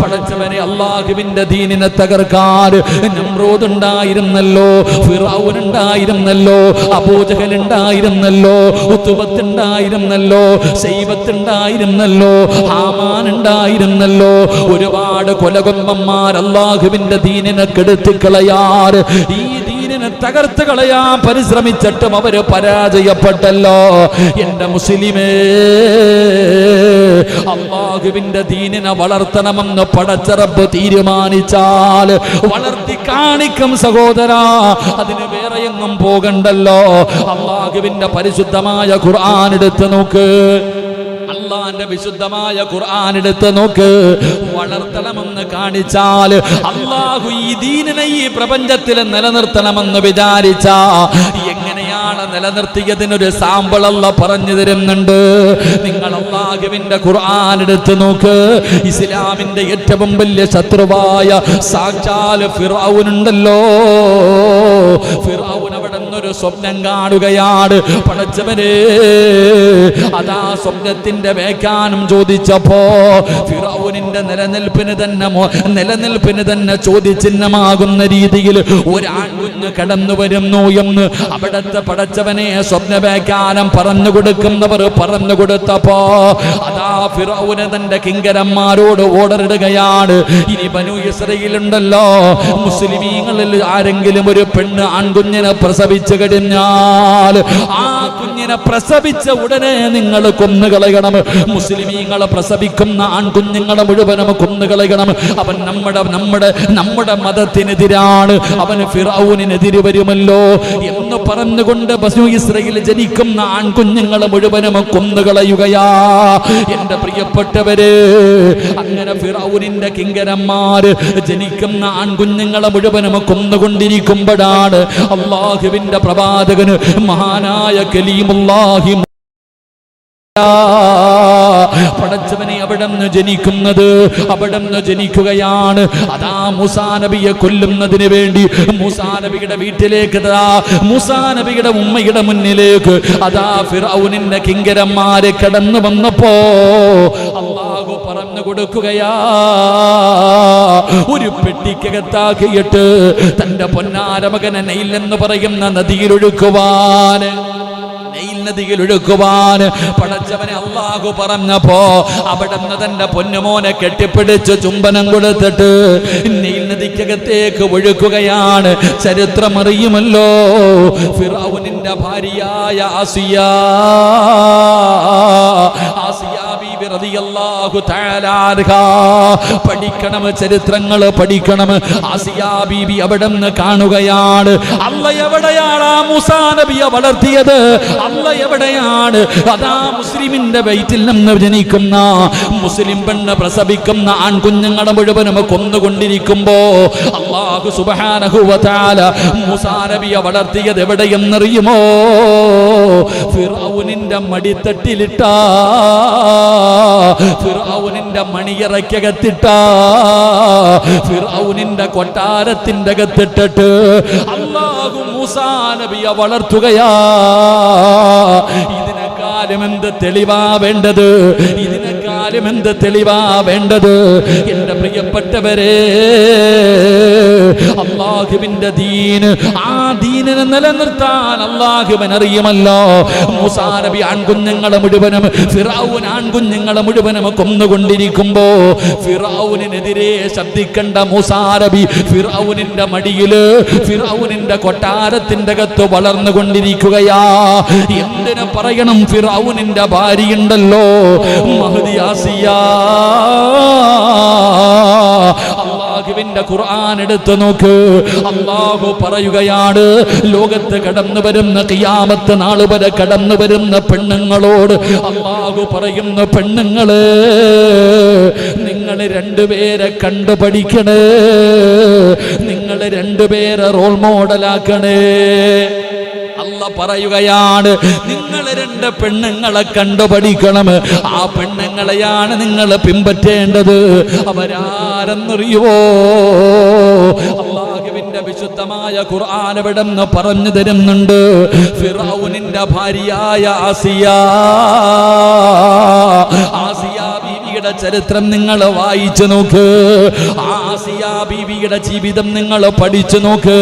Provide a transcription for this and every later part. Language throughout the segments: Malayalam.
പടച്ചവനെ അള്ളാഹുവിന്റെ ദീനിനെ തകർക്കാൻ നമ്രോദ് ഉണ്ടായിരുന്നല്ലോ ഫിറൗൻ ഉണ്ടായിരുന്നല്ലോ അബൂജഹൽ ഉണ്ടായിരുന്നല്ലോ ഉത്തുബത്ത് ഉണ്ടായിരുന്നല്ലോ സൈബത്ത് ഉണ്ടായിരുന്നല്ലോ ഹാമാൻ ഉണ്ടായിരുന്നല്ലോ ഒരുപാട് കൊലകൊമ്പന്മാർ അള്ളാഹുവിന്റെ ദീനിനെ കെടുത്തി കളയാറ് ഈ ദീനിനെ തകർത്ത് കളയാൻ പരിശ്രമിച്ചിട്ടും അവർ പരാജയപ്പെട്ടല്ലോ. എന്റെ മുസ്ലിമേ അള്ളാഹുവിന്റെ ദീനിനെ വളർത്തണമെന്ന് പടച്ചറപ്പ് തീരുമാനിച്ചാൽ വളർത്തി കാണിക്കും സഹോദര അതിന് വേറെ എങ്ങും പോകണ്ടല്ലോ. അള്ളാഹുവിന്റെ പരിശുദ്ധമായ ഖുർആൻ എടുത്ത് നോക്ക്. അള്ളാന്റെ വിശുദ്ധമായ ഖുർആൻ എടുത്ത് നോക്ക്. വളർത്തണമെന്ന് കാണിച്ചാൽ അള്ളാഹു ഈ ദീനിനെ ഈ പ്രപഞ്ചത്തിൽ നിലനിർത്തണമെന്ന് വിചാരിച്ച എങ്ങനെയാണ് നിലനിർത്തിയതിനൊരു സാമ്പിളല്ല പറഞ്ഞു തരുന്നുണ്ട്. നിങ്ങൾ അള്ളാഹുവിന്റെ ഖുർആൻ എടുത്ത് നോക്ക്. ഇസ്ലാമിന്റെ ഏറ്റവും വലിയ ശത്രുവായ സാക്ഷാൽ ഫിറാവുനുണ്ടല്ലോ ഫിറൗൻ നിന്നൊരു സ്വപ്നം കാണുകയാണ് പടച്ചവനെ അതാ സ്വപ്നത്തിന്റെ വ്യാഖ്യാനം ചോദിച്ചപ്പോ ഫിറൗനിന്റെ നിലനിൽപ്പിന് തന്നെ നിലനിൽപ്പിന് തന്നെ ചോദ്യചിഹ്നമാകുന്ന രീതിയിൽ ഒരാൺകുഞ്ഞ് കടന്നു വരുന്നു എന്ന് അവിടത്തെ പടച്ചവനെ സ്വപ്ന വ്യാഖ്യാനം പറഞ്ഞു കൊടുക്കുന്നവർ പറഞ്ഞു കൊടുത്തപ്പോ അതാ ഫിറൗന് തന്റെ കിങ്കരന്മാരോട് ഓർഡർ ഇടുകയാണ്. ഇനി ബനു ഇസ്രയിലുണ്ടല്ലോ. മുസ്ലിമീങ്ങളിൽ ആരെങ്കിലും ഒരു പെണ്ണ് ആൺകുഞ്ഞിനെ പ്രസവിച്ചു കഴിഞ്ഞാൽ ആ കുഞ്ഞിനെ പ്രസവിച്ച ഉടനെ നിങ്ങൾ കൊന്നുകളയണം. മുസ്ലിമീങ്ങളെ പ്രസവിക്കുന്ന ആൺകുഞ്ഞുങ്ങളെ മുഴുവനും കൊന്നുകളയണം. അവൻ നമ്മുടെ നമ്മുടെ നമ്മുടെ മതത്തിനെതിരാണ്. അവന് ഫിറൌനെതിരെ വരുമല്ലോ എന്ന് പറഞ്ഞുകൊണ്ട് ബസു ഇസ്രയിൽ ജനിക്കുന്ന ആൺകുഞ്ഞുങ്ങളെ മുഴുവനും കൊന്നുകളയുകയാ. എന്റെ പ്രിയപ്പെട്ടവര് അങ്ങനെ ഫിറൌനിന്റെ കിങ്കരന്മാര് ജനിക്കുന്ന ആൺകുഞ്ഞുങ്ങളെ മുഴുവനും കൊന്നുകൊണ്ടിരിക്കുമ്പോഴാണ് അള്ളാഹുവിന്റെ പ്രവാചകന് മഹാനായ കലീമുല്ലാഹി പടച്ചവനെ അവിടെ നിന്ന് ജനിക്കുന്നത് അവിടെ നിന്ന് ജനിക്കുകയാണ്. അതാ മൂസാ നബിയെ കൊല്ലുന്നതിന് വേണ്ടി മൂസാ നബിയുടെ വീട്ടിലേക്ക് മുസാനബിയുടെ മൂസാ നബിയുടെ ഉമ്മയുടെ മുന്നിലേക്ക് അതാ ഫിറൌനിന്റെ കിങ്കരന്മാരെ കടന്നു വന്നപ്പോ അള്ളാഹു പറഞ്ഞു കൊടുക്കുകയാ ഒരു പെട്ടിക്കകത്താക്കിയിട്ട് തന്റെ പൊന്നാര മകനെ നെയിൽ പറയുന്ന നദിയിലൊഴുക്കുവാൻ. നദിയിൽ ഒഴുക്കുവാൻ പടച്ചവനെ അള്ളാഹു പറഞ്ഞപ്പോ അവിടുന്ന് തന്റെ പൊന്നുമോനെ കെട്ടിപ്പിടിച്ച് ചുംബനം കൊടുത്തിട്ട് നൈൽ നദിക്കകത്തേക്ക് ഒഴുക്കുകയാണ് ചരിത്രമറിയുമല്ലോ. ഫിറൌനിന്റെ ഭാര്യയായ ആസിയ ആസിയ പഠിക്കണം ചരിത്രങ്ങൾ പഠിക്കണം. ആസിയ ബീബി അവിടെ നിന്ന് കാണുകയാണ്. അല്ല എവിടെയാണ് ആ മൂസാ നബിയെ വളർത്തിയത്? അല്ല എവിടെയാണ്? അതാ മുസ്ലിമിന്റെ വയറ്റിൽ നിന്ന് ജനിക്കുന്ന മുസ്ലിം പെണ്ണ് പ്രസവിക്കുന്ന ആൺകുഞ്ഞുങ്ങളെ മുഴുവനും കൊന്നുകൊണ്ടിരിക്കുമ്പോ അള്ളാഹു തആല മൂസാ നബിയെ വളർത്തിയത് എവിടെയെന്നറിയുമോ? ഫിറൌനിന്റെ മടിത്തട്ടിലിട്ട. ഫിറൗനിന്റെ മണിയറയ്ക്കകത്തിട്ട ഫിറൗനിന്റെ കൊട്ടാരത്തിന്റെ അകത്തിട്ടിട്ട് അള്ളാഹു മൂസാ നബിയെ വളർത്തുകയാ. ഇതിനെക്കാലം എന്ത് തെളിവാ വേണ്ടത്? എന്ത് തെളിവാ വേണ്ടത്? എന്റെ പ്രിയപ്പെട്ടവരെ അള്ളാഹുവിന്റെ ദീന് ആ ദീനിനെ നിലനിർത്താൻ അള്ളാഹുവൻ അറിയുമല്ലോ. മൂസാ നബി ആൺകുഞ്ഞുങ്ങളെ മുഴുവനും ഫിറാവുൻ ആൺകുഞ്ഞുങ്ങളെ മുഴുവനും കൊന്നുകൊണ്ടിരിക്കുമ്പോ ഫിറാവുനെതിരെ ശബ്ദിക്കേണ്ട മൂസാ നബി ഫിറൌനിന്റെ മടിയിൽ ഫിറാവുനിന്റെ കൊട്ടാരത്തിന്റെ അകത്ത് വളർന്നുകൊണ്ടിരിക്കുകയാ. എന്തിനു പറയണം? ഫിറാവുനിന്റെ ഭാര്യയുണ്ടല്ലോ. മഹദി അള്ളാഹുവിന്റെ ഖുർആൻ എടുത്തു നോക്ക്. അള്ളാഹു പറയുകയാണ് ലോകത്ത് കടന്നു വരുന്ന കിയാമത്ത് നാൾ വരെ കടന്നു വരുന്ന പെണ്ണുങ്ങളോട് അള്ളാഹു പറയുന്ന പെണ്ണുങ്ങൾ നിങ്ങൾ രണ്ടുപേരെ കണ്ടു പഠിക്കണേ നിങ്ങൾ രണ്ടുപേരെ റോൾ മോഡലാക്കണേ അല്ല പറയുകയാണ് നിങ്ങൾ രണ്ട് പെണ്ണുങ്ങളെ കണ്ടുപഠിക്കണം. ആ പെണ്ണുങ്ങളെയാണ് നിങ്ങൾ പിൻപറ്റേണ്ടത്. അവരാരെന്നറിയുവോ? അള്ളാഹുവിന്റെ വിശുദ്ധമായ ഖുർആൻ ഇവിടെ നിന്ന് പറഞ്ഞു തരുന്നുണ്ട്. ഫിറൌനിന്റെ ഭാര്യയായ ആസിയ. ആസിയ ബീവിയുടെ ചരിത്രം നിങ്ങൾ വായിച്ചു നോക്ക്. ആസിയ ബീവിയുടെ ജീവിതം നിങ്ങൾ പഠിച്ചു നോക്ക്.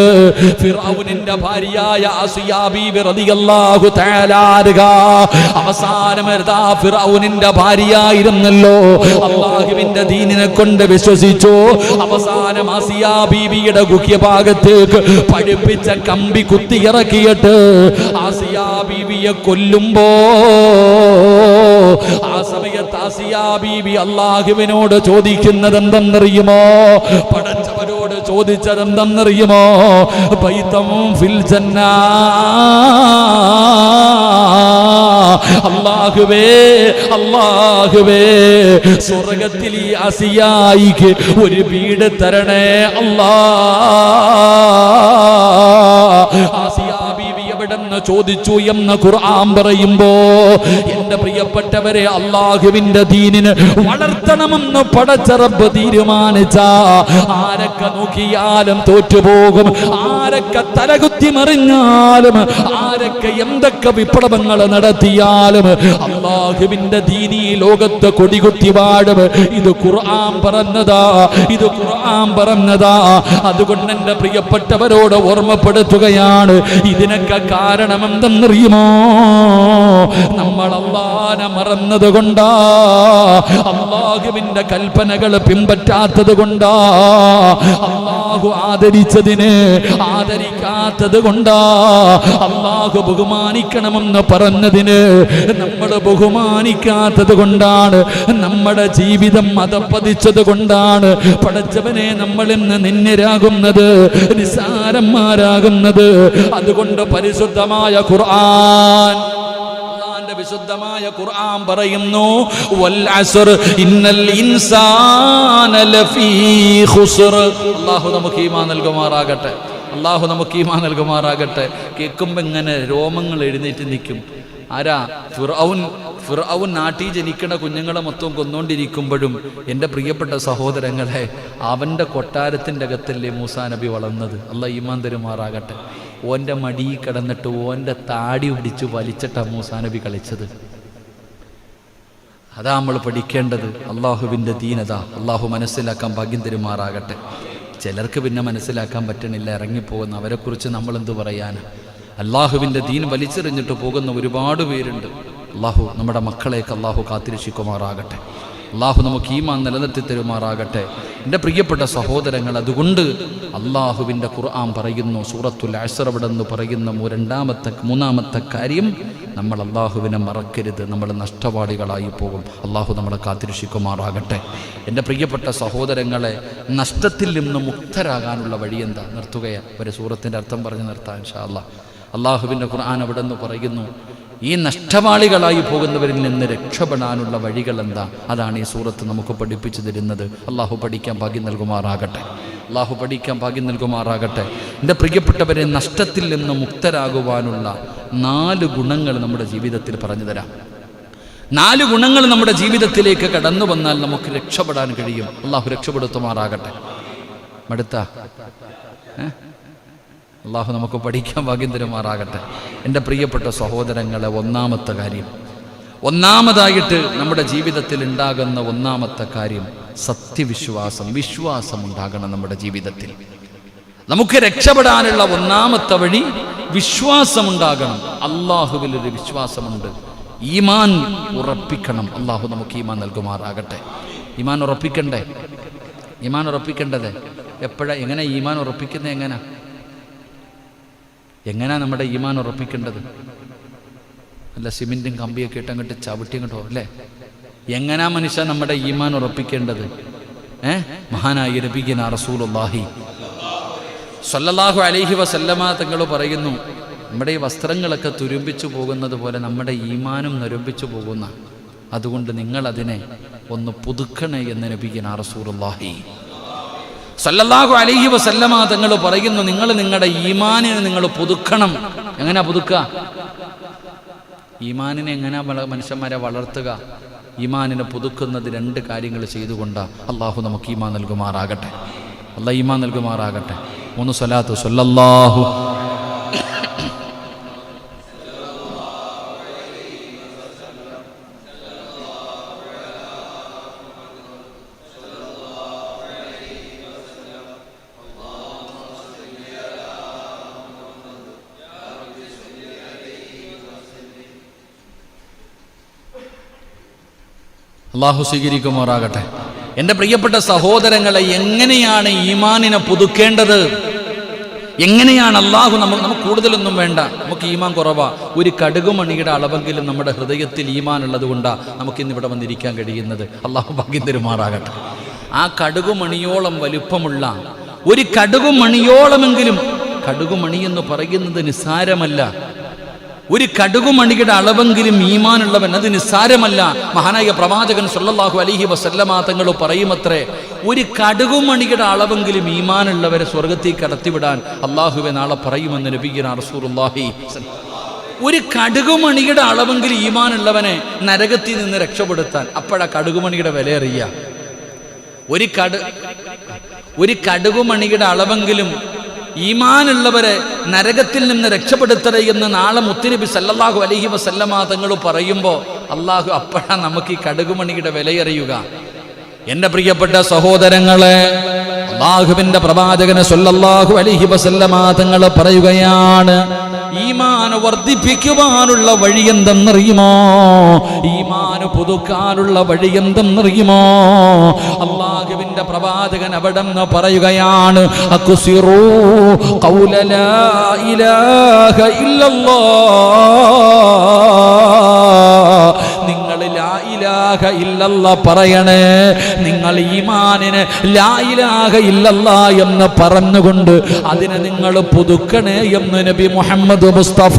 ഫിറൗനിന്റെ ഭാര്യയായ ആസിയ ബീവി തആല അൻഹ. അവസാനം എഴുതാ ഫിറൗനിന്റെ ഭാര്യയായിരുന്നല്ലോ. അല്ലാഹുവിന്റെ ദീനിനെ കൊണ്ട് വിശ്വസിച്ചു. അവസാനം ആസിയ ബീവിയുടെ ഗുഹ്യഭാഗത്തേക്ക് പഠിപ്പിച്ച കമ്പി കുത്തി ഇറക്കിയിട്ട് ആസിയ ബീവിയെ കൊല്ലുമ്പോ ആ സമയത്ത് ആസിയ ബീവി അള്ളാഹുവിനോട് ചോദിക്കുന്നത് എന്തെന്നറിയുമോ പടച്ചവരോട് ചോദിച്ചത് എന്തെന്നറിയുമോ പൈത്തം ഫിൽ ജന്ന. അള്ളാഹുവേ അള്ളാഹുവേ സ്വർഗത്തിൽ ഈ അസിയായിക്ക് ഒരു വീട് തരണേ അല്ലാ. ആസിയാ ബീവി ചോദിച്ചു എന്ന് ഖുർആൻ പറയുമ്പോ എന്റെ പ്രിയപ്പെട്ടവരെ അള്ളാഹുവിന്റെ ദീനിന് വളർത്തണമെന്ന് പടച്ചറബ് തീരുമാനിച്ച ആരൊക്കെ നോക്കിയാലും തോറ്റുപോകും ആരൊക്കെ തലകുത്തി മറിഞ്ഞാലും ആരൊക്കെ എന്തൊക്കെ വിപ്ലവങ്ങൾ നടത്തിയാലും അള്ളാഹുവിന്റെ ദീനി ലോകത്ത് കൊടികുത്തി വാടും. ഇത് ഖുർആൻ പറഞ്ഞതാ ഇത് ഖുർആൻ പറഞ്ഞതാ. അതുകൊണ്ട് എന്റെ പ്രിയപ്പെട്ടവരോട് ഓർമ്മപ്പെടുത്തുകയാണ്. ഇതിനൊക്കെ കാരണം എന്തെന്നറിയുമോ നമ്മൾ അള്ളാനെ മറന്നത് കൊണ്ടാ അള്ളാഹുവിന്റെ കൽപ്പനകൾ പിൻപറ്റാത്തത് കൊണ്ടാ അള്ളാഹു ആദരിച്ചതിന് ആദരിക്കാത്തത് കൊണ്ടാ അള്ളാഹു ബഹുമാനിക്കണമെന്ന് പറഞ്ഞതിന് നമ്മൾ ബഹുമാനിക്കാത്തത് കൊണ്ടാണ് നമ്മുടെ ജീവിതം മതപ്പതിച്ചത് കൊണ്ടാണ് പടച്ചവനെ നമ്മൾ ഇന്ന് നിന്നരാകുന്നത് നിസാരന്മാരാകുന്നത് അതുകൊണ്ട് പരിശുദ്ധമായ ഖുർആൻ. വിശുദ്ധമായ ഖുർആൻ പറയുന്നു വൽ അസ്ർ ഇന്നൽ ഇൻസാന അല്ലാഹു നമുക്ക് ഈമാൻ നൽകുമാറാകട്ടെ. അള്ളാഹു നമുക്ക് ഈമാൻ നൽകുമാറാകട്ടെ. കേൾക്കുമ്പോൾ ഇങ്ങനെ രോമങ്ങൾ എഴുന്നേറ്റ് നിൽക്കും. ആരാ? ഫിർഔൻ ഫിർഔൻ നാട്ടിൽ ജനിക്കണ കുഞ്ഞുങ്ങളെ മൊത്തം കൊന്നുകൊണ്ടിരിക്കുമ്പോഴും എന്റെ പ്രിയപ്പെട്ട സഹോദരങ്ങളെ അവന്റെ കൊട്ടാരത്തിന്റെ അകത്തല്ലേ മൂസാ നബി വളർന്നത്. അല്ല ഈമാൻ തരുമാറാകട്ടെ. ഓന്റെ മടി കിടന്നിട്ട് ഓന്റെ താടി പിടിച്ച് വലിച്ചിട്ട മൂസാ നബി കളിച്ചത്. അതാ നമ്മൾ പഠിക്കേണ്ടത്. അള്ളാഹുവിന്റെ ദീനത അള്ളാഹു മനസ്സിലാക്കാൻ ഭാഗ്യം തരുമാറാകട്ടെ. ചിലർക്ക് പിന്നെ മനസ്സിലാക്കാൻ പറ്റണില്ല. ഇറങ്ങിപ്പോകുന്ന അവരെക്കുറിച്ച് നമ്മൾ എന്ത് പറയാൻ അള്ളാഹുവിന്റെ ദീൻ വലിച്ചെറിഞ്ഞിട്ട് പോകുന്ന ഒരുപാട് പേരുണ്ട്. അള്ളാഹു നമ്മുടെ മക്കളെയൊക്കെ അള്ളാഹു കാത്തിരക്ഷിക്കുമാറാകട്ടെ. അള്ളാഹു നമുക്ക് ഈമാൻ നിലനിർത്തി തരുമാറാകട്ടെ. എന്റെ പ്രിയപ്പെട്ട സഹോദരങ്ങൾ അതുകൊണ്ട് അള്ളാഹുവിന്റെ ഖുർആൻ പറയുന്നു സൂറത്തുൽ അഷറവിടെന്ന് പറയുന്ന രണ്ടാമത്തെ മൂന്നാമത്തെ കാര്യം നമ്മൾ അള്ളാഹുവിനെ മറക്കരുത്. നമ്മൾ നഷ്ടവാളികളായി പോകും. അള്ളാഹു നമ്മളെ കാത്തിരക്ഷിക്കുമാറാകട്ടെ. എന്റെ പ്രിയപ്പെട്ട സഹോദരങ്ങളെ നഷ്ടത്തിൽ നിന്ന് മുക്തരാകാനുള്ള വഴി എന്താ? നിർത്തുകയാണ്. ഒരു സൂറത്തിന്റെ അർത്ഥം പറഞ്ഞ് നിർത്താൻ ഷാ അള്ളാഹ് അള്ളാഹുവിന്റെ ഖുർആൻ അവിടെ നിന്ന് പറയുന്നു ഈ നഷ്ടമാളികളായി പോകുന്നവരിൽ നിന്ന് രക്ഷപ്പെടാനുള്ള വഴികൾ എന്താ അതാണ് ഈ സൂറത്ത് നമുക്ക് പഠിപ്പിച്ചു തരുന്നത്. അള്ളാഹു പഠിക്കാൻ ഭാഗ്യം നൽകുമാറാകട്ടെ. അള്ളാഹു പഠിക്കാൻ ഭാഗ്യം നൽകുമാറാകട്ടെ. എന്റെ പ്രിയപ്പെട്ടവരെ നഷ്ടത്തിൽ നിന്ന് മുക്തരാകുവാനുള്ള നാല് ഗുണങ്ങൾ നമ്മുടെ ജീവിതത്തിൽ പറഞ്ഞു തരാം നാല് ഗുണങ്ങൾ നമ്മുടെ ജീവിതത്തിലേക്ക് കടന്നു വന്നാൽ നമുക്ക് രക്ഷപ്പെടാൻ കഴിയും. അള്ളാഹു രക്ഷപ്പെടുത്തുമാറാകട്ടെ. മടുത്ത? ഏ? അള്ളാഹു നമുക്ക് പഠിക്കാൻ ഭാഗ്യം തരുമാറാകട്ടെ. എന്റെ പ്രിയപ്പെട്ട സഹോദരങ്ങളെ ഒന്നാമത്തെ കാര്യം. ഒന്നാമതായിട്ട് നമ്മുടെ ജീവിതത്തിൽ ഉണ്ടാകുന്ന ഒന്നാമത്തെ കാര്യം സത്യവിശ്വാസം വിശ്വാസം ഉണ്ടാകണം നമ്മുടെ ജീവിതത്തിൽ. നമുക്ക് രക്ഷപ്പെടാനുള്ള ഒന്നാമത്തെ വഴി വിശ്വാസമുണ്ടാകണം അള്ളാഹുവിൽ ഒരു വിശ്വാസമുണ്ട്. ഈമാൻ ഉറപ്പിക്കണം. അള്ളാഹു നമുക്ക് ഈമാൻ നൽകുമാറാകട്ടെ. ഈമാൻ ഉറപ്പിക്കണ്ടേ? ഈമാൻ ഉറപ്പിക്കേണ്ടത്? എപ്പോഴാ? എങ്ങനെ ഈമാൻ ഉറപ്പിക്കുന്നത് എങ്ങനെ? എങ്ങനെയാ നമ്മുടെ ഈമാൻ ഉറപ്പിക്കേണ്ടത്? അല്ല സിമെന്റും കമ്പിയൊക്കെ ഇട്ട് അങ്ങോട്ട് ചവിട്ടി അങ്ങോട്ടോ അല്ലേ? എങ്ങനാ മനുഷ്യ നമ്മുടെ ഈമാൻ ഉറപ്പിക്കേണ്ടത്? ഏ? മഹാനായി രപിക്കുന്ന റസൂലുള്ളാഹി. സല്ലല്ലാഹു അലൈഹി വസല്ലമ തങ്ങൾ പറയുന്നു നമ്മുടെ ഈ വസ്ത്രങ്ങളൊക്കെ തുരുമ്പിച്ചു പോകുന്നത് പോലെ നമ്മുടെ ഈമാനും നരുമ്പിച്ചു പോകുന്ന അതുകൊണ്ട് നിങ്ങൾ അതിനെ ഒന്ന് പുതുക്കണേ എന്ന് നബിഗിന റസൂലുള്ളാഹി. സല്ലല്ലാഹു അലഹി വസല്ലമ തങ്ങൾ പറയുന്നു നിങ്ങൾ നിങ്ങളുടെ ഈമാനിനെ നിങ്ങൾ പുതുക്കണം. എങ്ങനെ പുതുക്കുക? ഈമാനിനെ എങ്ങനെ മനുഷ്യന്മാരെ വളർത്തുക? ഈമാനിനെ പുതുക്കുന്നത് രണ്ട് കാര്യങ്ങൾ ചെയ്തുകൊണ്ട് അള്ളാഹു നമുക്ക് ഈമാൻ നൽകുമാറാകട്ടെ. അള്ളാഹ് ഈമാൻ നൽകുമാറാകട്ടെ. മൂന്ന് സ്വലാത്ത് സല്ലല്ലാഹു അള്ളാഹു സ്വീകരിക്കുമാറാകട്ടെ. എന്റെ പ്രിയപ്പെട്ട സഹോദരങ്ങളെ എങ്ങനെയാണ് ഈമാനിനെ പുതുക്കേണ്ടത്? എങ്ങനെയാണ് അള്ളാഹു നമുക്ക് നമുക്ക് കൂടുതലൊന്നും വേണ്ട. നമുക്ക് ഈമാൻ കുറവാ. ഒരു കടുകുമണിയുടെ അളവെങ്കിലും നമ്മുടെ ഹൃദയത്തിൽ ഈമാൻ ഉള്ളത് നമുക്ക് ഇന്ന് ഇവിടെ വന്നിരിക്കാൻ കഴിയുന്നത്. അള്ളാഹു ഭാഗ്യം തരുമാറാകട്ടെ. ആ കടുകുമണിയോളം വലുപ്പമുള്ള ഒരു കടുകുമണിയോളമെങ്കിലും കടുകുമണി എന്ന് പറയുന്നത് നിസ്സാരമല്ല. ഒരു കടുകുമണിയുടെ അളവെങ്കിലും ഈമാനുള്ളവൻ അത് നിസ്സാരമല്ല. മഹാനായ പ്രവാചകൻ സല്ലല്ലാഹു അലഹി വസല്ലമ തങ്ങൾ പറയുമത്രേ ഒരു കടുകുമണിയുടെ അളവെങ്കിലും ഈമാനുള്ളവരെ സ്വർഗത്തിൽ കടത്തിവിടാൻ അള്ളാഹുവെ നാളെ പറയുമെന്ന് നബീന റസൂറുല്ലാഹി ഒരു കടുകുമണിയുടെ അളവെങ്കിലും ഈമാനുള്ളവനെ നരകത്തിൽ നിന്ന് രക്ഷപ്പെടുത്താൻ അപ്പോഴാ കടുകുമണിയുടെ വില അറിയുക ഒരു കടു ഒരു കടുകുമണിയുടെ അളവെങ്കിലും ഈമാനുള്ളവരെ നരകത്തിൽ നിന്ന് രക്ഷപ്പെടുത്തണേ എന്ന് നാളെ മുത്തുനബി സല്ലാഹു അലഹി വസല്ലമാ തങ്ങൾ പറയുമ്പോൾ അള്ളാഹു അപ്പോഴാണ് നമുക്ക് ഈ കടുകുമണിയുടെ വിലയറിയുക. എന്റെ പ്രിയപ്പെട്ട സഹോദരങ്ങളെ അള്ളാഹുവിന്റെ പ്രവാചകന് സൊല്ലാഹു അലിഹി വസല്ലമ തങ്ങൾ പറയുകയാണ് ഈമാന് വർദ്ധിപ്പിക്കുവാനുള്ള വഴി എന്തെന്നറിയുമോ? ഈമാന് പുതുക്കാനുള്ള വഴി എന്തെന്നറിയുമോ? അള്ളാഹുവിന്റെ പ്രവാചകൻ അവിടെ നിന്ന് പറയുകയാണ് അക്കുസിറൂ കൗലല ഇലാഹ ഇല്ലല്ലാഹ് ഇലാഹ പറയണേ. നിങ്ങൾ ഈമാനിന് ലാ ഇലാഹ ഇല്ലല്ല എന്ന് പറഞ്ഞുകൊണ്ട് അതിനെ നിങ്ങൾ പുതുക്കണേ എന്ന് നബി മുഹമ്മദ് മുസ്തഫ.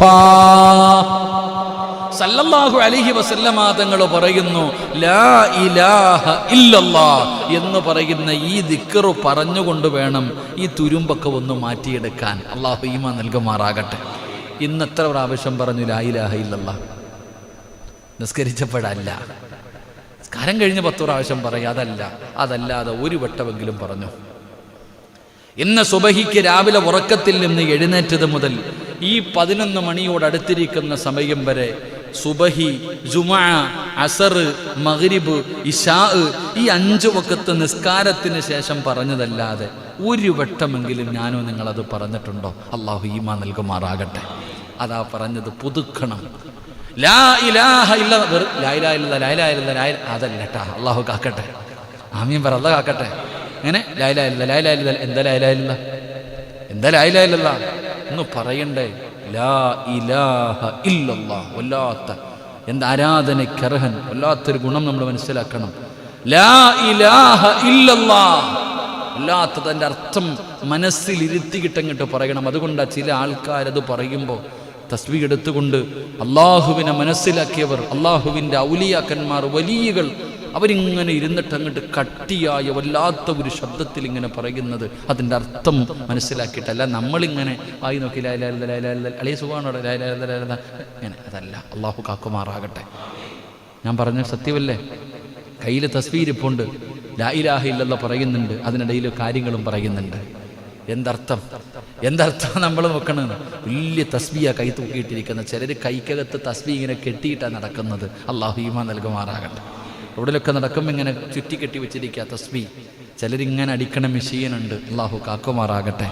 സല്ലല്ലാഹു അലൈഹി വസല്ലമ തങ്ങൾ പറയുന്നു ലാ ഇലാഹ ഇല്ലല്ലാ എന്ന് പറയുന്ന ഈ ദിക്കറു പറഞ്ഞുകൊണ്ട് വേണം ഈ തുരുമ്പൊക്കെ ഒന്ന് മാറ്റിയെടുക്കാൻ. അള്ളാഹു ഈമ നൽകുമാറാകട്ടെ. ഇന്ന് എത്ര പ്രാവശ്യം പറഞ്ഞു ലാ ഇലാഹ ഇല്ലല്ലാ നിസ്കരിച്ചപ്പോഴല്ല. നിസ്കാരം കഴിഞ്ഞ് പത്ത് പ്രാവശ്യം പറയും അതല്ല അതല്ലാതെ ഒരു വട്ടമെങ്കിലും പറഞ്ഞു. ഇന്ന് സുബഹിക്ക് രാവിലെ ഉറക്കത്തിൽ നിന്ന് എഴുന്നേറ്റത് മുതൽ ഈ പതിനൊന്ന് മണിയോട് അടുത്തിരിക്കുന്ന സമയം വരെ സുബഹി ജുമാ അസർ മഹരിബ് ഇഷാ ഈ അഞ്ചു വക്കത്ത് നിസ്കാരത്തിന് ശേഷം പറഞ്ഞതല്ലാതെ ഒരു വട്ടമെങ്കിലും ഞാനോ നിങ്ങളത് പറഞ്ഞിട്ടുണ്ടോ? അള്ളാഹു ഈമാ നൽകുമാറാകട്ടെ. അതാ പറഞ്ഞത് പുതുക്കണം. ലാ ഇലാഹ ഇല്ല വെറു- ലാ ഇലാഹ ഇല്ല ലാ ഇലാഹ ഇല്ല ലാ ഇല- അതല്ല അള്ളാഹു കാക്കട്ടെ. ആമീൻ പറ അല്ല കാക്കട്ടെ. എങ്ങനെ? ലാ ഇലാഹ ഇല്ല ലാ ഇലാഹ ഇല്ല എന്താ ലാ ഇലാഹ ഇല്ല? എന്താ ലാ ഇലാഹ ഇല്ലല്ലാ? ഒന്ന് പറയണ്ടേ. ലാ ഇലാഹ ഇല്ലല്ലാ വല്ലാത്ത എന്ത് ആരാധനയ്ക്കർഹൻ വല്ലാത്തൊരു ഗുണം നമ്മൾ മനസ്സിലാക്കണം. ലാ ഇലാഹ ഇല്ലല്ലാ. വല്ലാത്തതിന്റെ അർത്ഥം മനസ്സിൽ ഇരുത്തിക്കിട്ടങ്ങിട്ട് പറയണം. അതുകൊണ്ടാണ് ചില ആൾക്കാരത് പറയുമ്പോൾ തസ്ബീ എടുത്തുകൊണ്ട് അള്ളാഹുവിനെ മനസ്സിലാക്കിയവർ അള്ളാഹുവിന്റെ ഔലിയാക്കന്മാർ വലിയകൾ അവരിങ്ങനെ ഇരുന്നിട്ട് അങ്ങോട്ട് കട്ടിയായ വല്ലാത്ത ഒരു ശബ്ദത്തിൽ ഇങ്ങനെ പറയുന്നത് അതിന്റെ അർത്ഥം മനസ്സിലാക്കിയിട്ടല്ല. നമ്മളിങ്ങനെ ആയി നോക്കി അളിയ സുഖമാണോ. ഇങ്ങനെ അതല്ല അള്ളാഹു കാക്കുമാറാകട്ടെ. ഞാൻ പറഞ്ഞ സത്യമല്ലേ? കയ്യിൽ തസ്വീരിപ്പുണ്ട് ലാ ഇലാഹ ഇല്ലല്ല പറയുന്നുണ്ട് അതിനിടയിൽ കാര്യങ്ങളും പറയുന്നുണ്ട്. എന്തർത്ഥം? എന്തർത്ഥം നമ്മൾ നോക്കണത് വലിയ തസ്ബിയ കൈ തൂക്കിയിട്ടിരിക്കുന്ന ചിലർ കൈക്കകത്ത് തസ്ബി ഇങ്ങനെ കെട്ടിയിട്ടാണ് നടക്കുന്നത്. അള്ളാഹു ഈമ നൽകുമാറാകട്ടെ. എവിടെയൊക്കെ നടക്കുമ്പോൾ ഇങ്ങനെ ചുറ്റി കെട്ടി വെച്ചിരിക്കുക തസ്ബി. ചിലരിങ്ങനെ അടിക്കണ മെഷീനുണ്ട്. അള്ളാഹു കാക്കുമാറാകട്ടെ.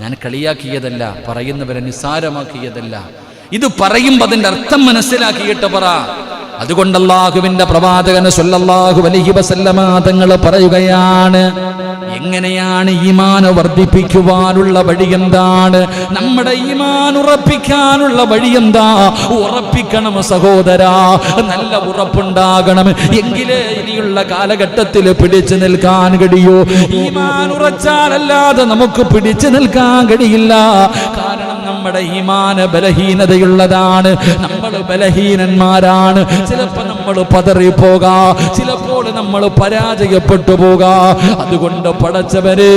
ഞാൻ കളിയാക്കിയതല്ല പറയുന്നവരെ നിസ്സാരമാക്കിയതല്ല. ഇത് പറയുമ്പോൾ അതിന്റെ അർത്ഥം മനസ്സിലാക്കിയിട്ട് പറ. അതുകൊണ്ട് അള്ളാഹുവിന്റെ പ്രവാചകന് അലൈഹി വസല്ലമ തങ്ങൾ പറയുകയാണ് എങ്ങനെയാണ് ഈമാൻ വർദ്ധിപ്പിക്കുവാനുള്ള വഴി എന്താണ്? നമ്മുടെ ഈമാൻ ഉറപ്പിക്കാനുള്ള വഴി എന്താ? ഉറപ്പിക്കണം സഹോദരാ നല്ല ഉറപ്പുണ്ടാകണം. എങ്കിലേ ഇനിയുള്ള കാലഘട്ടത്തിൽ പിടിച്ചു നിൽക്കാൻ കഴിയൂ. ഈമാൻ ഉറച്ചാലല്ലാതെ നമുക്ക് പിടിച്ചു നിൽക്കാൻ കഴിയില്ല. നമ്മുടെ ഈമാന ബലഹീനതയുള്ളതാണ്. നമ്മൾ ബലഹീനന്മാരാണ്. ചിലപ്പോൾ നമ്മൾ പതറിപ്പോകാ ചിലപ്പോൾ നമ്മൾ പരാജയപ്പെട്ടു പോകാ. അതുകൊണ്ട് പടച്ചവരെ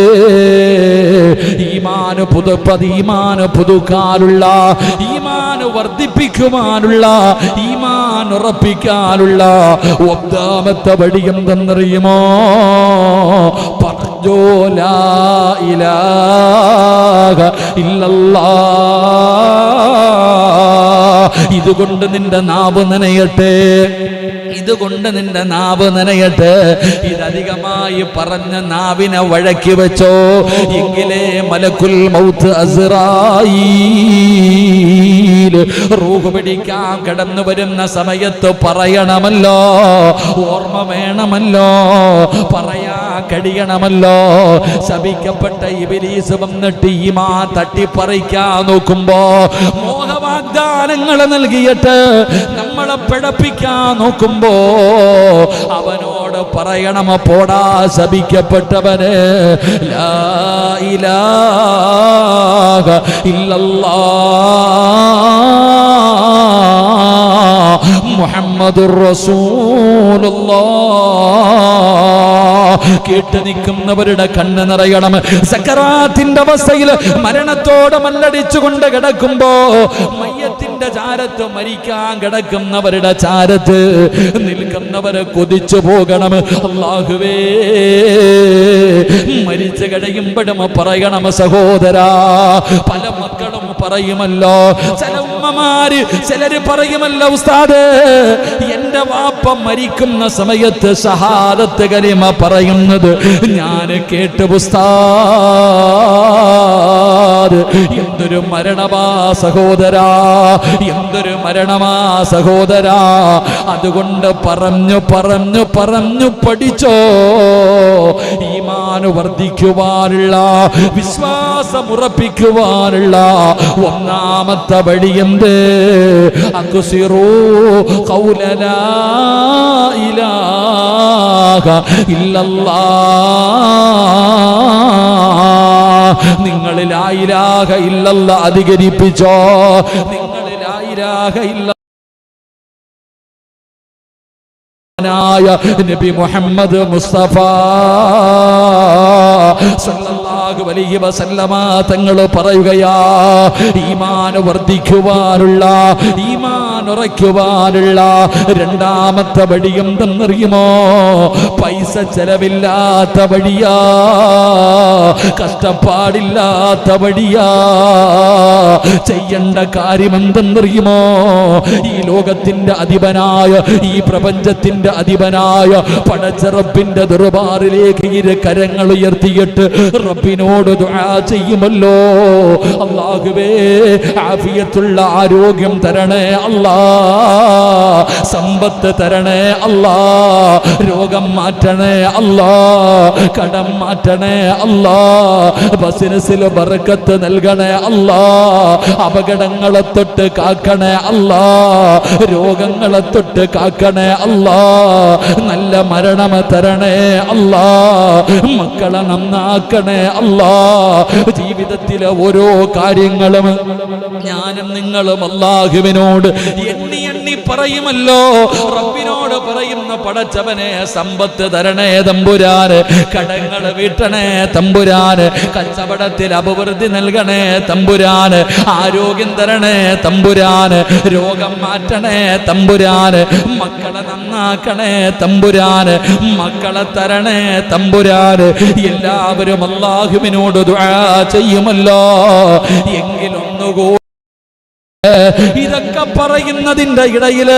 ഈമാന് പുതു ഈമാന് പുതുക്കാനുള്ള ഈമാന് വർദ്ധിപ്പിക്കുവാനുള്ള ഈമാൻ ഉറപ്പിക്കാനുള്ള ഒന്നാമത്തെ വടി എന്തെന്നറിയുമോ? ഇതുകൊണ്ട് നിന്റെ നാവ് നനയട്ടെ. ഇതുകൊണ്ട് നിന്റെ നാവ് നനയട്ടെ. ഇതധികമായി പറഞ്ഞ നാവിനെ വഴക്കി വെച്ചോ. എങ്കിലേ മലക്കുൽ മൗത്ത് അസുറായി റൂഹ് പിടിക്കാൻ കടന്നു വരുന്ന സമയത്ത് പറയണമല്ലോ. ഓർമ്മ വേണമല്ലോ. പറയാ കഴിയണമല്ലോ. ശപിക്കപ്പെട്ട ഇബിലീസ് വന്നിട്ട് ഈ മാ തട്ടിപ്പറിക്കാൻ നോക്കുമ്പോ മോഹവാഗ്ദാനങ്ങൾ നൽകിയിട്ട് നമ്മളെ പിഴപ്പിക്കാൻ നോക്കുമ്പോ അവനോട് പറയണമ പോടാ ശപിക്കപ്പെട്ടവന് ലാ ഇലാഹ ഇല്ലല്ലാഹ് റസൂലുള്ളാഹ്. കേട്ട് നിൽക്കുന്നവരുടെ കണ്ണ് നിറയണം. സക്കറാത്തിന്റെ അവസ്ഥയിൽ മരണത്തോട് മല്ലടിച്ചുകൊണ്ട് കിടക്കുമ്പോ മയ്യത്തിന്റെ ചാരത്ത് മരിക്കാൻ കിടക്കുന്നവരുടെ ചാരത്ത് നിൽക്കുന്നവരെ കൊതിച്ചു പോകണം. അള്ളാഹുവേ മരിച്ചു കഴിയുമ്പോഴും പറയണം സഹോദരാ പല മക്കളും പറയുമല്ലോ. ചില ഉമ്മമാര് ചിലര് പറയുമല്ലോ ഉസ്താദ് എന്റെ വാപ്പ മരിക്കുന്ന സമയത്ത് ഷഹാദത്ത് കലിമ പറയുന്നത് ഞാൻ കേട്ട് ഉസ്താദ്. എന്തൊരു മരണമാ സഹോദരാ എന്തൊരു മരണമാ സഹോദരാ. അതുകൊണ്ട് പറഞ്ഞു പറഞ്ഞു പറഞ്ഞു പഠിച്ചോ. ഈമാന് വർദ്ധിക്കുവാനുള്ള വിശ്വാസം ഉറപ്പിക്കുവാനുള്ള ഒന്നാമത്തെ വഴി എന്ത്? ഇല്ലല്ലാ നിങ്ങളിൽ ആയിരാഹ ഇല്ലല്ല അധികരിപ്പിച്ചോ? നിങ്ങളിൽ ആയിരാഹ ഇല്ല നബി മുഹമ്മദ് മുസ്തഫ സല്ലല്ലാഹു അലൈഹി വസല്ലമ തങ്ങൾ പറയുകയാ ഈമാൻ വർദ്ധിക്കുവാനുള്ള ഈമാൻ ഉറയ്ക്കുവാനുള്ള രണ്ടാമത്തെ വഴി എന്തെന്നറിയുമോ? പൈസ ചെലവില്ലാത്ത വഴിയാ കഷ്ടപ്പാടില്ലാത്ത വഴിയാ. ചെയ്യേണ്ട കാര്യം എന്തെന്നറിയുമോ? ഈ ലോകത്തിന്റെ അധിപനായ ഈ പ്രപഞ്ചത്തിന്റെ അധിപനായ പടച്ചറപ്പിന്റെ ദുർബാറിലേക്ക് ഇരു കരങ്ങൾ ഉയർത്തിയിട്ട് റബ്ബിനോട് ചെയ്യുമല്ലോ. അള്ളാഹുവേ ആഫിയത്തുള്ള ആരോഗ്യം തരണേ അല്ലാ. സമ്പത്ത് തരണേ അല്ലാ. രോഗം മാറ്റണേ അല്ലാ. കടം മാറ്റണേ അല്ലാ. ബിസിനസ്സിൽ ബർക്കത്ത് നൽകണേ അല്ലാ. അപകടങ്ങളെ തൊട്ട് കാക്കണേ അല്ലാ. രോഗങ്ങളെ തൊട്ട് കാക്കണേ അല്ലാ. നല്ല മരണം തരണേ അല്ലാ. മക്കളെ നന്നാക്കണേ അല്ലാ. ജീവിതത്തിലെ ഓരോ കാര്യങ്ങളും ഞാനും നിങ്ങളും അള്ളാഹുവിനോട് എണ്ണി എണ്ണി പറയുമല്ലോ. റബ്ബിനോട് പറയുന്ന പടച്ചവനെ സമ്പത്ത് തരണേ തമ്പുരാന് കടങ്ങൾ വീട്ടണേ തമ്പുരാന് കച്ചവടത്തിൽ അഭിവൃദ്ധി നൽകണേ തമ്പുരാന് ആരോഗ്യം തരണേ തമ്പുരാന് രോഗം മാറ്റണേ തമ്പുരാന് മക്കളെ നന്നാക്കണേ തമ്പുരാന് മക്കളെ തരണേ തമ്പുരാന്. എല്ലാവരും അള്ളാഹുവിനോട് ദുആ ചെയ്യുമല്ലോ. എങ്കിലൊന്നുകൂടി ഇതൊക്കെ പറയുന്നതിന്റെ ഇടയിൽ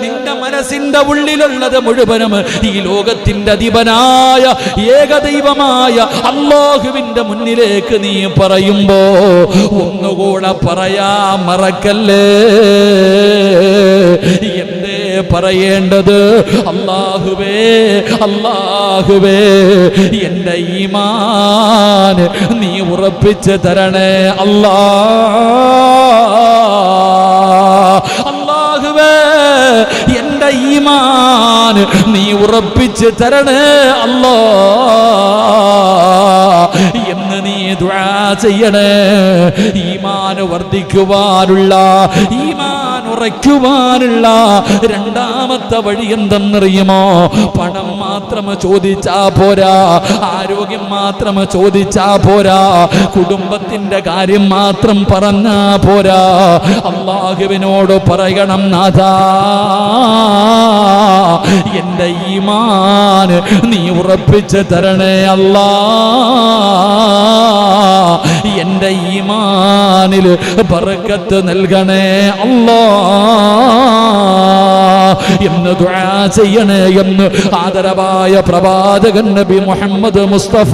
നിന്റെ മനസ്സിന്റെ ഉള്ളിലുള്ളത് മുഴുവനും ഈ ലോകത്തിന്റെ അധിപനായ ഏകദൈവമായ അള്ളാഹുവിന്റെ മുന്നിലേക്ക് നീ പറയുമ്പോ ഒന്നുകൂടെ പറയാ മറക്കല്ലേ? എന്തേ പറയേണ്ടത്? അള്ളാഹുവേ അള്ളാഹുവേ എന്റെ ഈമാൻ നീ ഉറപ്പിച്ച് തരണേ അല്ലാ എന്റെ ഈമാൻ നീ ഉറപ്പിച്ച് തരണേ അല്ലോ. എന്ന് നീ ദ്വാ ചെയ്യണേ. ഈമാൻ വർദ്ധിക്കുവാനുള്ള ഈമാൻ ഉറയ്ക്കുവാനുള്ള രണ്ടാമത്തെ വഴി എന്തെന്നറിയുമോ? പണം മാത്രം ചോദിച്ചാ പോരാ. ആരോഗ്യം മാത്രം ചോദിച്ചാ പോരാ. കുടുംബത്തിന്റെ കാര്യം മാത്രം പറഞ്ഞാ പോരാ. അള്ളാഹുവിനോട് പറയണം നാഥാ എന്റെ ഈമാൻ നീ ഉറപ്പിച്ച് തരണേ അല്ലാ. എന്റെ ഈമാനിൽ പറക്കത്ത് നൽകണേ അല്ലാ. എന്ന് ദുആ ചെയ്യണേ എന്ന് ആദരവായ പ്രവാചകൻ നബി മുഹമ്മദ് മുസ്തഫ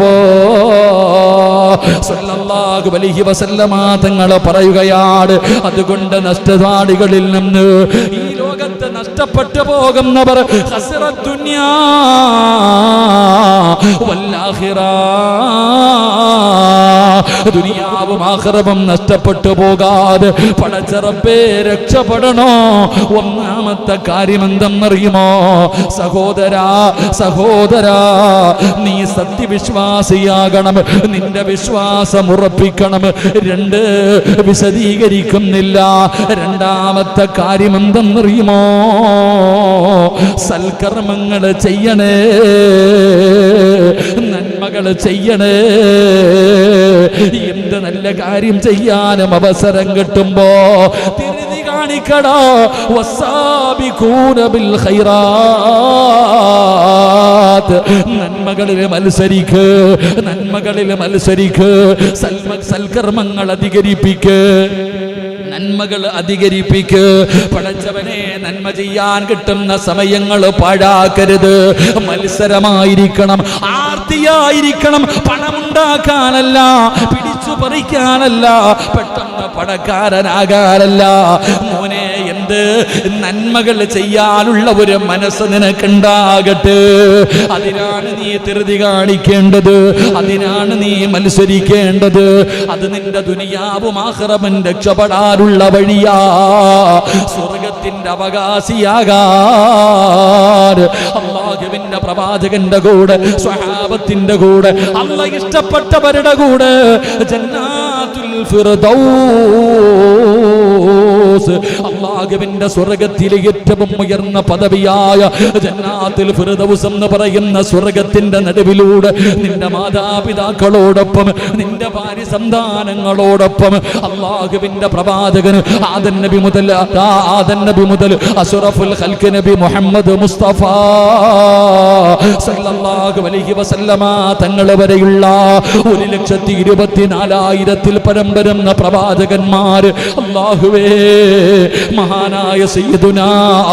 സല്ലല്ലാഹു അലൈഹി വസല്ലമ പറയുകയാണ് അതുകൊണ്ട് നഷ്ടതാടികളിൽ നിന്ന് ഈ ലോകത്ത് നഷ്ടപ്പെട്ടു പോകുന്നവർ വല്ലാഹിറ. ദുനിയാവും ആഖിറവും നഷ്ടപ്പെട്ടു പോകാതെ പടച്ചറപ്പേ രക്ഷപ്പെടണോ? ഒന്നാമത്തെ കാര്യം എന്തെന്നറിയുമോ? സഹോദരാ സഹോദരാ നീ സത്യവിശ്വാസിയാകണം നിന്റെ വിശ്വാസം ഉറപ്പിക്കണം. രണ്ട് വിശദീകരിക്കുന്നില്ല. രണ്ടാമത്തെ കാര്യം എന്തെന്നറിയുമോ? സൽക്കർമ്മങ്ങൾ ചെയ്യണേ. നന്മകൾ ചെയ്യണേ. എന്ത് നല്ല കാര്യം ചെയ്യാനും അവസരം കിട്ടുമ്പോ തിരുതി വസാബികൂന ബിൽ മത്സരിക്ക് നന്മകളിൽ മത്സരിക്ക് സൽക്കർമ്മങ്ങൾ അധികരിപ്പിക്ക്. നന്മകൾ അധികരിപ്പിക്ക്. പടച്ചവനെ നന്മ ചെയ്യാൻ കിട്ടുന്ന സമയങ്ങൾ പാഴാക്കരുത്. മത്സരമായിരിക്കണം ആർത്തിയായിരിക്കണം പണമുണ്ടാക്കാനല്ല പിടിച്ചു പറിക്കാനല്ല പെട്ടെന്ന് പണക്കാരനാകാനല്ല. മോനെ എന്ത് നന്മകൾ ചെയ്യാനുള്ള ഒരു മനസ്സ് നിനക്കുണ്ടാകട്ടെ. അതിനാണ് നീ തിരുതി കാണിക്കേണ്ടത്. അതിനാണ് നീ മത്സരിക്കേണ്ടത്. അത് നിന്റെ ദുനിയാവും ആഹ്റമൻ രക്ഷപ്പെടാനുള്ള വഴിയാ. സ്വർഗത്തിന്റെ അവകാശിയാകാൻ. അള്ളാഹുവിന്റെ പ്രവാചകന്റെ കൂടെ സ്വഹാബത്തിന്റെ കൂടെ അല്ല ഇഷ്ടപ്പെട്ടവരുടെ കൂടെ ജന്നാത്തുൽ ഫിർദൗസ്. അള്ളാഹുവിന്റെ സ്വർഗത്തിലെ ഏറ്റവും ഉയർന്ന പദവിയായ ജന്നാത്തിൽ ഫിർദൗസ് എന്ന് പറയുന്ന സ്വർഗത്തിന്റെ നടുവിലൂടെ നിന്റെ മാതാപിതാക്കളോടൊപ്പം നിന്റെ ഭാര്യ സന്താനങ്ങളോടൊപ്പം അള്ളാഹുവിന്റെ പ്രവാചകന് ആദൻ നബി മുതൽ ആദൻ നബി മുതൽ അസുറഫുൽ ഖൽക്ക് നബി മുഹമ്മദ് മുസ്തഫ സല്ലല്ലാഹു അലൈഹി വസല്ലമ തങ്ങൾ വരെയുള്ള ഒരു ലക്ഷത്തി ഇരുപത്തിനാലായിരത്തിൽ പരം വരുന്ന പ്രവാചകന്മാര്. അള്ളാഹുവേ മഹാനായ സയ്യിദുന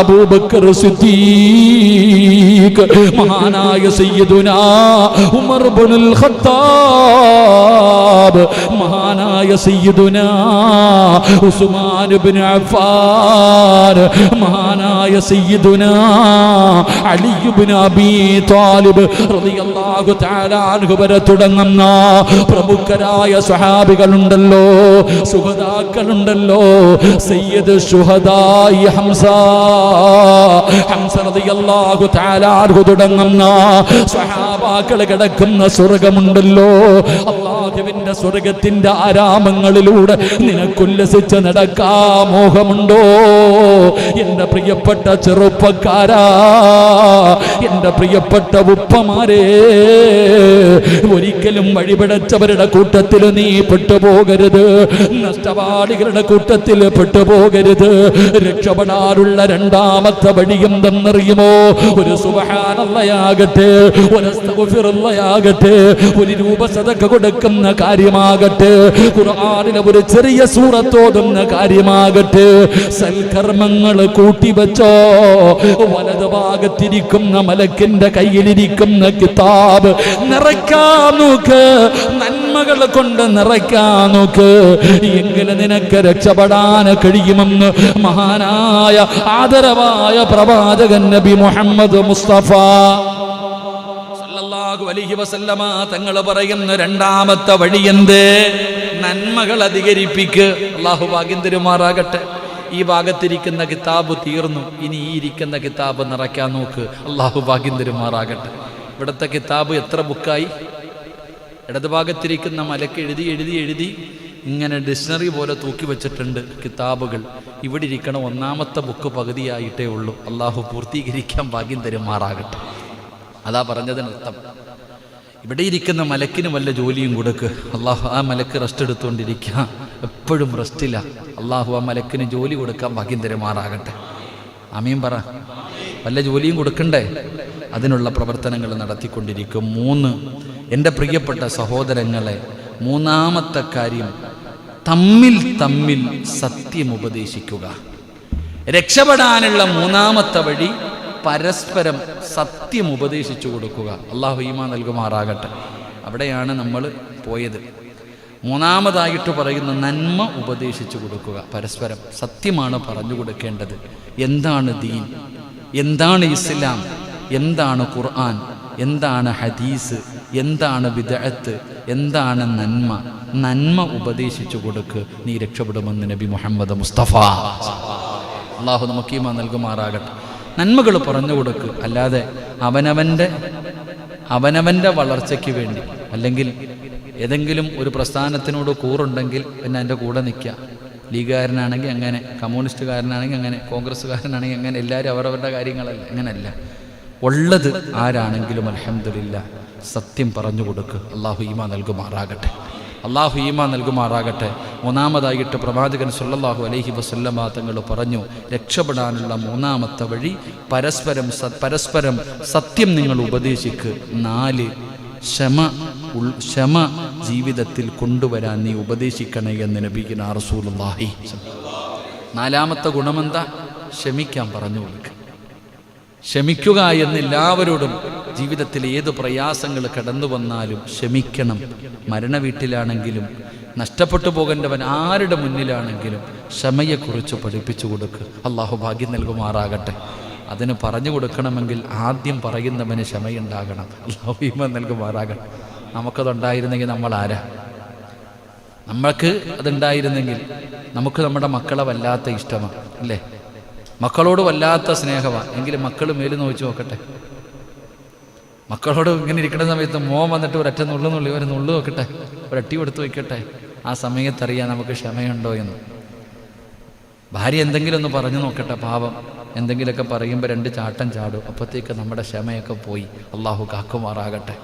അബൂബക്കർ സിദ്ദീഖ് മഹാനായ സയ്യിദുന ഉമർ ഇബ്നുൽ ഖത്താബ് മഹാനായ സയ്യിദുന ഉസ്മാൻ ഇബ്നു അഫ്ഫാൻ മഹാനായ സയ്യിദുന അലി ഇബ്നു അബീ ത്വാലിബ് റളിയല്ലാഹു തആല അൻഹു വരെ തുടങ്ങുന്ന പ്രമുഖരായ സ്വഹാബികളുണ്ടല്ലോ. സുഹദാക്കളുണ്ടല്ലോ. സയ്യിദ് ഷുഹദായി ഹംസ. ഹംസ റളിയല്ലാഹു തആല അൻഹു തുടങ്ങുന്ന സ്വഹാബാക്കൾ കിടക്കുന്ന സ്വർഗമുണ്ടല്ലോ. അള്ളാഹുവിന്റെ സ്വർഗത്തിന്റെ ആരാമങ്ങളിലൂടെ നിനക്കുല്ലസിച്ച് നടക്കാ മോഹമുണ്ടോ? എന്റെ പ്രിയപ്പെട്ട ചെറുപ്പക്കാരാ എന്റെ പ്രിയപ്പെട്ട ഉപ്പമാരെ ഒരിക്കലും വഴിപിടച്ചവരുടെ കൂട്ടത്തിൽ നീ പെട്ടുപോകരുത്. നഷ്ടപാടികളുടെ കൂട്ടത്തിൽ പെട്ടുപോകരുത്. രക്ഷപ്പെടാനുള്ള രണ്ടാമത്തെ വഴി എന്തെന്നറിയുമോ ഒരു സുബഹാനല്ലയാകട്ടെ ഒരു അസ്തഗ്ഫിറുള്ളയാകട്ടെ ഒരു രൂപ സദക്ക കൊടുക്കുന്ന കാര്യമാകട്ടെ ഖുർആാനിലെ ഒരു ചെറിയ സൂറത്തോതുന്ന കാര്യമാകട്ടെ. സൽക്കർമ്മങ്ങൾ കൂട്ടിവെച്ചോ? വലത് ഭാഗത്തിരിക്കുന്ന മലക്കിന്റെ കയ്യിലിരിക്കുന്ന കിതാബ് നിറയ്ക്കാൻ നോക്ക്. നന്മകൾ കൊണ്ട് നിറയ്ക്കാൻ നോക്ക്. എങ്കിലും നിനക്ക് രക്ഷപ്പെടാൻ കഴിയുമെന്ന് മഹാനായ ആദരവായ പ്രവാചകൻ നബി മുഹമ്മദ് മുസ്തഫ. തങ്ങൾ പറയുന്ന രണ്ടാമത്തെ വഴി എന്ത്? നന്മകൾ അധികരിപ്പിക്ക്. അള്ളാഹു ഭാഗ്യം തരുമാറാകട്ടെ. ഈ ഭാഗത്തിരിക്കുന്ന കിതാബ് തീർന്നു. ഇനി ഈ ഇരിക്കുന്ന കിതാബ് നിറയ്ക്കാൻ നോക്ക്. അള്ളാഹു ഭാഗ്യം തരുമാറാകട്ടെ. ഇവിടുത്തെ കിതാബ് എത്ര ബുക്കായി? ഇടതുഭാഗത്തിരിക്കുന്ന മലക്ക് എഴുതി എഴുതി എഴുതി ഇങ്ങനെ ഡിക്ഷണറി പോലെ തൂക്കി വെച്ചിട്ടുണ്ട് കിതാബുകൾ. ഇവിടെ ഇരിക്കണം ഒന്നാമത്തെ ബുക്ക് പകുതിയായിട്ടേ ഉള്ളൂ. അള്ളാഹു പൂർത്തീകരിക്കാൻ ഭാഗ്യം തരുമാറാകട്ടെ. അതാ പറഞ്ഞതിനർത്ഥം ഇവിടെ ഇരിക്കുന്ന മലക്കിന് വല്ല ജോലിയും കൊടുക്ക്. അള്ളാഹു ആ മലക്ക് റെസ്റ്റ് എടുത്തുകൊണ്ടിരിക്കുക എപ്പോഴും റെസ്റ്റില്ല അള്ളാഹു ആ മലക്കിന് ജോലി കൊടുക്കാൻ ഭാഗ്യം തരുമാറാകട്ടെ. അമീൻ പറ. വല്ല ജോലിയും കൊടുക്കണ്ടേ? അതിനുള്ള പ്രവർത്തനങ്ങൾ നടത്തിക്കൊണ്ടിരിക്കും. മൂന്ന് എന്റെ പ്രിയപ്പെട്ട സഹോദരങ്ങളെ മൂന്നാമത്തെ കാര്യം തമ്മിൽ തമ്മിൽ സത്യം ഉപദേശിക്കുക. രക്ഷപ്പെടാനുള്ള മൂന്നാമത്തെ വഴി പരസ്പരം സത്യം ഉപദേശിച്ചു കൊടുക്കുക. അള്ളാഹു ഈമ നൽകുമാറാകട്ടെ. അവിടെയാണ് നമ്മൾ പോയത്. മൂന്നാമതായിട്ട് പറയുന്ന നന്മ ഉപദേശിച്ചു കൊടുക്കുക. പരസ്പരം സത്യമാണ് പറഞ്ഞു കൊടുക്കേണ്ടത്. എന്താണ് ദീൻ? എന്താണ് ഇസ്ലാം? എന്താണ് ഖുർആൻ? എന്താണ് ഹദീസ്? എന്താണ് വിദഅത്ത് എന്താണ് നന്മ? നന്മ ഉപദേശിച്ചു കൊടുക്ക്. നീ രക്ഷപ്പെടുമെന്ന് നബി മുഹമ്മദ് മുസ്തഫ. അള്ളാഹു നമുക്ക് ഈമ നൽകുമാറാകട്ടെ. നന്മകൾ പറഞ്ഞു കൊടുക്ക്. അല്ലാതെ അവനവന്റെ അവനവന്റെ വളർച്ചയ്ക്ക് വേണ്ടി അല്ലെങ്കിൽ ഏതെങ്കിലും ഒരു പ്രസ്ഥാനത്തിനോട് കൂറുണ്ടെങ്കിൽ പിന്നെ എന്റെ കൂടെ നിൽക്കുക. ലീഗുകാരനാണെങ്കിൽ അങ്ങനെ കമ്മ്യൂണിസ്റ്റുകാരനാണെങ്കിൽ അങ്ങനെ കോൺഗ്രസ്സുകാരനാണെങ്കിൽ അങ്ങനെ എല്ലാവരും അവരവരുടെ കാര്യങ്ങളല്ല. അങ്ങനെയല്ല ഉള്ളത് ആരാണെങ്കിലും അലഹമില്ല സത്യം പറഞ്ഞു കൊടുക്ക്. അള്ളാഹു ഈമ നൽകുമാറാകട്ടെ. അള്ളാഹു ഈമ നൽകുമാറാകട്ടെ. മൂന്നാമതായിട്ട് പ്രവാചകൻ സുല്ലാഹു അലഹി വസല്ലമ തങ്ങൾ പറഞ്ഞു രക്ഷപ്പെടാനുള്ള മൂന്നാമത്തെ വഴി പരസ്പരം പരസ്പരം സത്യം നിങ്ങൾ ഉപദേശിക്ക്. നാല് ക്ഷമ ഉൾ ക്ഷമ ജീവിതത്തിൽ കൊണ്ടുവരാൻ നീ ഉപദേശിക്കണേ എന്ന് നബിക്കുന്ന റസൂലുള്ളാഹി നാലാമത്തെ ഗുണമെന്താ? ക്ഷമിക്കാൻ പറഞ്ഞു കൊടുക്കുക ക്ഷമിക്കുക എന്ന് എല്ലാവരോടും ജീവിതത്തിൽ ഏത് പ്രയാസങ്ങൾ കടന്നു വന്നാലും ക്ഷമിക്കണം. മരണ വീട്ടിലാണെങ്കിലും നഷ്ടപ്പെട്ടു പോകേണ്ടവൻ ആരുടെ മുന്നിലാണെങ്കിലും ക്ഷമയെക്കുറിച്ച് പഠിപ്പിച്ചു കൊടുക്കുക അള്ളാഹു ഭാഗ്യം നൽകുമാറാകട്ടെ. അതിന് പറഞ്ഞു കൊടുക്കണമെങ്കിൽ ആദ്യം പറയുന്നവന് ക്ഷമയുണ്ടാകണം. അള്ളാഹു ഭീമ നൽകുമാറാകട്ടെ. നമുക്കതുണ്ടായിരുന്നെങ്കിൽ നമ്മൾ ആരാ? നമ്മൾക്ക് അതുണ്ടായിരുന്നെങ്കിൽ നമുക്ക് നമ്മുടെ മക്കളെ വല്ലാത്ത ഇഷ്ടമാണ് അല്ലേ? മക്കളോട് വല്ലാത്ത സ്നേഹമാണ് എങ്കിലും മക്കൾ മേൽ നോക്കി നോക്കട്ടെ. മക്കളോട് ഇങ്ങനെ ഇരിക്കുന്ന സമയത്ത് മോൻ വന്നിട്ട് ഒരൊറ്റ നുള്ളു നുള്ളി ഒരു നുള്ളു നോക്കട്ടെ. ഒരട്ടി കൊടുത്ത് വയ്ക്കട്ടെ. ആ സമയത്തറിയാൻ നമുക്ക് ക്ഷമയുണ്ടോ എന്ന്. ഭാര്യ എന്തെങ്കിലും ഒന്ന് പറഞ്ഞു നോക്കട്ടെ പാവം. എന്തെങ്കിലുമൊക്കെ പറയുമ്പോൾ രണ്ട് ചാട്ടം ചാടും. അപ്പോഴത്തേക്ക് നമ്മുടെ ക്ഷമയൊക്കെ പോയി. അള്ളാഹു കാക്കുമാറാകട്ടെ.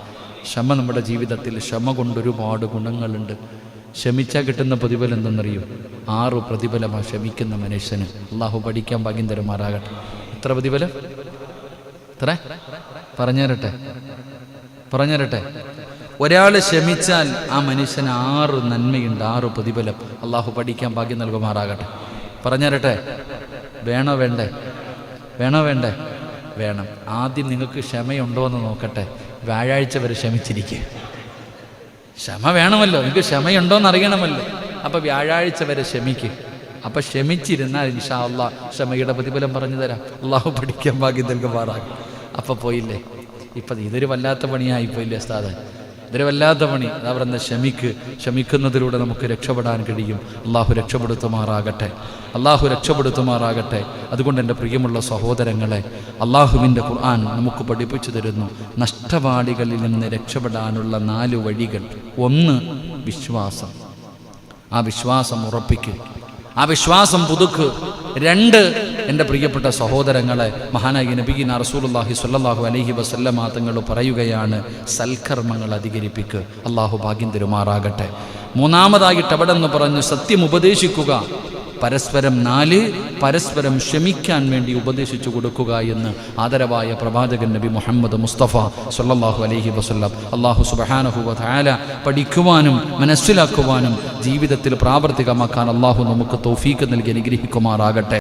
ക്ഷമ നമ്മുടെ ജീവിതത്തിൽ. ക്ഷമ കൊണ്ടൊരുപാട് ഗുണങ്ങളുണ്ട്. ക്ഷമിച്ചാൽ കിട്ടുന്ന പ്രതിഫലം എന്തെന്നറിയും? ആറു പ്രതിഫലമാണ് ക്ഷമിക്കുന്ന മനുഷ്യന്. അള്ളാഹു പഠിക്കാൻ ഭാഗ്യം തരുമാറാകട്ടെ. എത്ര പ്രതിഫലം? എത്ര? പറഞ്ഞുതരട്ടെ. പറഞ്ഞുതരട്ടെ. ഒരാൾ ക്ഷമിച്ചാൽ ആ മനുഷ്യന് ആറ് നന്മയുണ്ട് ആറ് പ്രതിഫലം. അള്ളാഹു പഠിക്കാൻ ഭാഗ്യം നൽകുമാറാകട്ടെ. പറഞ്ഞുതരട്ടെ. വേണോ വേണ്ടേ? വേണോ വേണ്ടേ? വേണം. ആദ്യം നിങ്ങൾക്ക് ക്ഷമയുണ്ടോ എന്ന് നോക്കട്ടെ. വ്യാഴാഴ്ച വരെ ക്ഷമിച്ചിരിക്കുക ക്ഷമ വേണമല്ലോ. നിങ്ങൾക്ക് ക്ഷമയുണ്ടോന്ന് അറിയണമല്ലോ. അപ്പൊ വ്യാഴാഴ്ച വരെ ക്ഷമിക്ക്. അപ്പൊ ക്ഷമിച്ചിരുന്നാൽ ഇൻഷാ അള്ളാ ക്ഷമയുടെ പ്രതിഫലം പറഞ്ഞു തരാം. അള്ളാഹു പഠിക്കാൻ ഭാഗ്യം നൽകുമാറാകും അപ്പൊ പോയില്ലേ? ഇപ്പൊ ഇതൊരു വല്ലാത്ത പണിയായി പോയില്ലേ സ്ഥാത ഇതൊരു വല്ലാത്ത പണി. അതാ പറയുന്നത് ക്ഷമിക്ക്. ക്ഷമിക്കുന്നതിലൂടെ നമുക്ക് രക്ഷപ്പെടാൻ കഴിയും. അള്ളാഹു രക്ഷപ്പെടുത്തുമാറാകട്ടെ. അള്ളാഹു രക്ഷപ്പെടുത്തുമാറാകട്ടെ. അതുകൊണ്ട് എന്റെ പ്രിയമുള്ള സഹോദരങ്ങളെ അള്ളാഹുവിന്റെ ഖുർആൻ നമുക്ക് പഠിപ്പിച്ചു തരുന്നു. നഷ്ടപാടികളിൽ നിന്ന് രക്ഷപ്പെടാനുള്ള നാല് വഴികൾ. ഒന്ന് വിശ്വാസം. ആ വിശ്വാസം ഉറപ്പിക്കുക ആ വിശ്വാസം പുതുക്ക്. രണ്ട് എന്റെ പ്രിയപ്പെട്ട സഹോദരങ്ങളെ മഹാനായി നബീന റസൂലുള്ളാഹി സ്വല്ലല്ലാഹു അലഹി വസല്ലമ തങ്ങൾ പറയുകയാണ് സൽക്കർമ്മങ്ങൾ അധികരിപ്പിക്കുക അള്ളാഹു ഭാഗ്യം തരുമാറാകട്ടെ. മൂന്നാമതായിട്ട് അവിടെ നിന്ന് പറഞ്ഞു സത്യം ഉപദേശിക്കുക. പരസ്പരം നാല് പരസ്പരം ക്ഷമിക്കാൻ വേണ്ടി ഉപദേശിച്ചു കൊടുക്കുക എന്ന് ആദരവായ പ്രവാചകൻ നബി മുഹമ്മദ് മുസ്തഫ സല്ലല്ലാഹു അലഹി വസല്ലം അള്ളാഹു സുബ്ഹാനഹു വതആല പഠിക്കുവാനും മനസ്സിലാക്കുവാനും ജീവിതത്തിൽ പ്രാവർത്തികമാക്കാൻ അള്ളാഹു നമുക്ക് തോഫീക്ക് നൽകി അനുഗ്രഹിക്കുമാറാകട്ടെ.